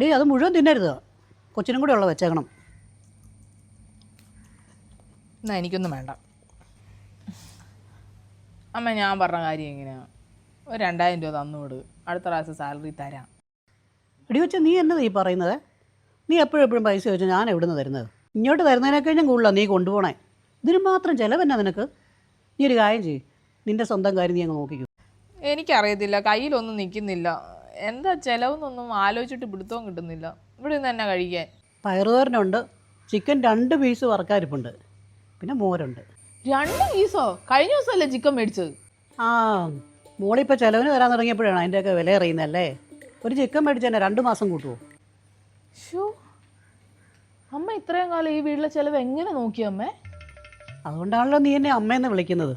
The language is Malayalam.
ഡേ അത് മുഴുവൻ തിന്നരുത്. കൊച്ചിനും കൂടെ ഉള്ള വെച്ചേക്കണം. എന്നാ എനിക്കൊന്നും വേണ്ട. അമ്മ ഞാൻ പറഞ്ഞ കാര്യം എങ്ങനെയാ? ഒരു രണ്ടായിരം രൂപ തന്നു വിട്. അടുത്ത പ്രാവശ്യം സാലറി തരാം. ഇടി വെച്ച നീ എന്നതാ ഈ പറയുന്നത്? നീ എപ്പോഴും എപ്പോഴും പൈസ വെച്ച് ഞാൻ എവിടുന്ന് തരുന്നത്? ഇങ്ങോട്ട് തരുന്നതിനേക്കഴിഞ്ഞും കൂടുതലാണ് നീ കൊണ്ടുപോണേ. ഇതിന് മാത്രം ചിലവെന്നാ നിനക്ക്? നീ ഒരു കാര്യം ചെയ്യും. നിന്റെ സ്വന്തം കാര്യം നീ അങ്ങ് നോക്കിക്കും. എനിക്കറിയത്തില്ല. കയ്യിലൊന്നും നിൽക്കുന്നില്ല എന്താ ചിലവെന്നൊന്നും ആലോചിച്ചിട്ട് പിടുത്തവും കിട്ടുന്നില്ല. ഇവിടെ നിന്ന് തന്നെ കഴിക്കാൻ. പയറുതോരനുണ്ട്. ചിക്കൻ രണ്ട് പീസ് വറക്കാരിപ്പുണ്ട്. പിന്നെ മോരുണ്ട്. രണ്ട് പീസോ കഴിഞ്ഞ ദിവസമല്ലേ ചിക്കൻ മേടിച്ചത്? ആ മോളിപ്പോൾ ചിലവിന് വരാൻ തുടങ്ങിയപ്പോഴാണ് അതിന്റെയൊക്കെ വില അറിയുന്നതല്ലേ? ഒരു ചിക്കൻ മേടിച്ച് തന്നെ രണ്ട് മാസം കൂട്ടുമോ ഷോ അമ്മ ഇത്രയും കാലം ഈ വീട്ടിലെ ചിലവ് എങ്ങനെ നോക്കി അമ്മേ? അതുകൊണ്ടാണല്ലോ നീ എന്നെ അമ്മയെന്ന് വിളിക്കുന്നത്.